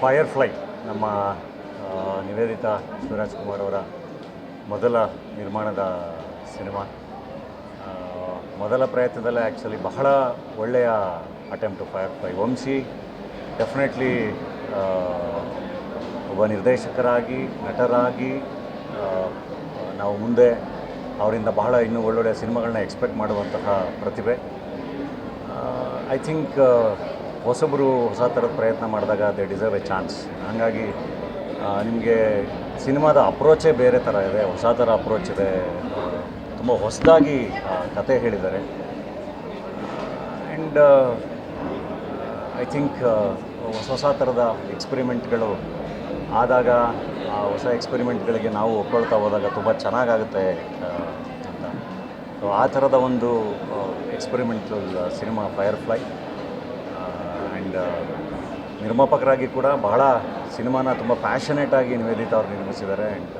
Fire fly ನಮ್ಮ ನಿವೇದಿತ ಶಿವರಾಜ್ ಕುಮಾರ್ ಅವರ ಮೊದಲ ನಿರ್ಮಾಣದ ಸಿನಿಮಾ. ಮೊದಲ ಪ್ರಯತ್ನದಲ್ಲೇ ಆ್ಯಕ್ಚುಲಿ ಬಹಳ ಒಳ್ಳೆಯ attempt fire fly Vamshi definitely ಒಬ್ಬ ನಿರ್ದೇಶಕರಾಗಿ, ನಟರಾಗಿ ನಾವು ಮುಂದೆ ಅವರಿಂದ ಬಹಳ ಇನ್ನೂ ಒಳ್ಳೊಳ್ಳೆಯ ಸಿನಿಮಾಗಳನ್ನ ಎಕ್ಸ್ಪೆಕ್ಟ್ ಮಾಡುವಂತಹ ಪ್ರತಿಭೆ. ಐ ಥಿಂಕ್ ಹೊಸಬರು ಹೊಸ ಥರದ ಪ್ರಯತ್ನ ಮಾಡಿದಾಗ ದೇ ಡಿಸರ್ವ್ ಎ ಚಾನ್ಸ್ ಹಾಗಾಗಿ ನಿಮಗೆ ಸಿನಿಮಾದ ಅಪ್ರೋಚೇ ಬೇರೆ ಥರ ಇದೆ, ಹೊಸ ಥರ ಅಪ್ರೋಚ್ ಇದೆ. ತುಂಬ ಹೊಸದಾಗಿ ಕತೆ ಹೇಳಿದ್ದಾರೆ. ಆ್ಯಂಡ್ ಐ ಥಿಂಕ್ ಹೊಸ ಹೊಸ ಥರದ ಎಕ್ಸ್ಪೆರಿಮೆಂಟ್ಗಳು ಆದಾಗ, ಆ, ಹೊಸ ಎಕ್ಸ್ಪೆರಿಮೆಂಟ್ಗಳಿಗೆ ನಾವು ಒಪ್ಕೊಳ್ತಾ ಹೋದಾಗ ತುಂಬ ಚೆನ್ನಾಗಾಗುತ್ತೆ ಅಂತ. ಆ ಥರದ ಒಂದು experimental cinema fire fly and ನಿರ್ಮಾಪಕರಾಗಿ ಕೂಡ ಬಹಳ ಸಿನಿಮಾನ ತುಂಬ ಪ್ಯಾಷನೇಟಾಗಿ ನಿವೇದಿತ ಅವರು ನಿರ್ಮಿಸಿದ್ದಾರೆ. ಆ್ಯಂಡ್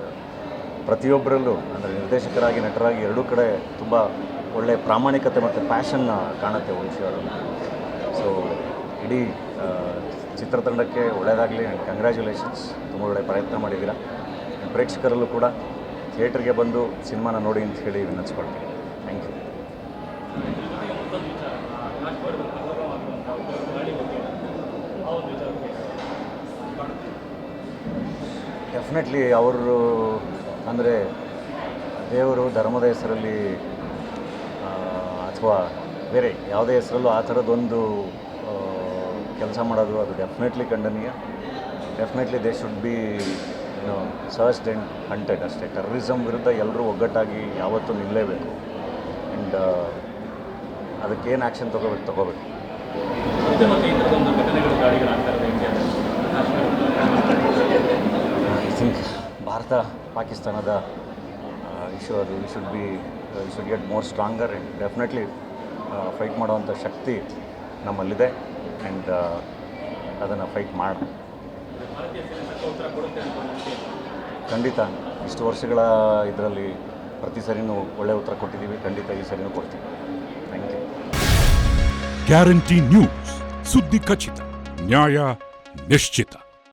ಪ್ರತಿಯೊಬ್ಬರಲ್ಲೂ, ಅಂದರೆ ನಿರ್ದೇಶಕರಾಗಿ, ನಟರಾಗಿ ಎರಡೂ ಕಡೆ ತುಂಬ ಒಳ್ಳೆಯ ಪ್ರಾಮಾಣಿಕತೆ ಮತ್ತು ಪ್ಯಾಷನ್ ಕಾಣುತ್ತೆ ವಂಶಿ ಅವರು. ಸೊ ಇಡೀ ಚಿತ್ರತಂಡಕ್ಕೆ ಒಳ್ಳೆಯದಾಗಲಿ ಆ್ಯಂಡ್ ಕಂಗ್ರ್ಯಾಚುಲೇಷನ್ಸ್ ತುಂಬ ಒಳ್ಳೆಯ ಪ್ರಯತ್ನ ಮಾಡಿದ್ದೀರಾ. ಪ್ರೇಕ್ಷಕರಲ್ಲೂ ಕೂಡ ಥಿಯೇಟ್ರಿಗೆ ಬಂದು ಸಿನಿಮಾನ ನೋಡಿ ಅಂತ ಹೇಳಿ ವಿನಂತಿಸ್ಕೊಳ್ತೀನಿ. ಥ್ಯಾಂಕ್ ಯು ಡೆಫಿನೆಟ್ಲಿ ಅವರು, ಅಂದರೆ ದೇವರು ಧರ್ಮದ ಹೆಸರಲ್ಲಿ ಅಥವಾ ಬೇರೆ ಯಾವುದೇ ಹೆಸರಲ್ಲೂ ಆ ಥರದ್ದೊಂದು ಕೆಲಸ ಮಾಡೋದು ಅದು ಡೆಫಿನೆಟ್ಲಿ ಖಂಡನೀಯ. ಡೆಫಿನೆಟ್ಲಿ ದೇ ಶುಡ್ ಬಿ ಏನು ಸರ್ಚ್ಡ್ ಆ್ಯಂಡ್ ಹಂಟೆಡ್ ಅಷ್ಟೇ. ಟೆರರಿಸಮ್ ವಿರುದ್ಧ ಎಲ್ಲರೂ ಒಗ್ಗಟ್ಟಾಗಿ ಯಾವತ್ತೂ ನಿಲ್ಲಲೇಬೇಕು. ಆ್ಯಂಡ್ ಅದಕ್ಕೇನು ಆ್ಯಕ್ಷನ್ ತೊಗೋಬೇಕು ತೊಗೋಬೇಕು ಮತ್ತೆ ಮತ್ತೆ ಈ ಥರದೊಂದು ಘಟನೆಗಳು ದಾಳಿಗಳಾಗ್ತಾ ಇರೋದು ಇಂಡಿಯಾದಲ್ಲಿ ಐ ಭಾರತ, ಪಾಕಿಸ್ತಾನದ ಇಶ್ಯೂ ಅದು we should be we should get more stronger and definitely fight ಮಾಡುವಂಥ ಶಕ್ತಿ ನಮ್ಮಲ್ಲಿದೆ ಆ್ಯಂಡ್ ಅದನ್ನು ಫೈಟ್ ಮಾಡ. ಖಂಡಿತ. ಇಷ್ಟು ವರ್ಷಗಳ ಇದರಲ್ಲಿ ಪ್ರತಿ ಸರಿನೂ ಒಳ್ಳೆ ಉತ್ತರ ಕೊಟ್ಟಿದ್ದೀವಿ. ಖಂಡಿತ ಈ ಸರಿನೂ ಕೊಡ್ತೀವಿ. ಥ್ಯಾಂಕ್ ಯು ಗ್ಯಾರಂಟಿ ನ್ಯೂಸ್ ಸುದ್ದಿ ಖಚಿತ ನ್ಯಾಯ ನಿಶ್ಚಿತ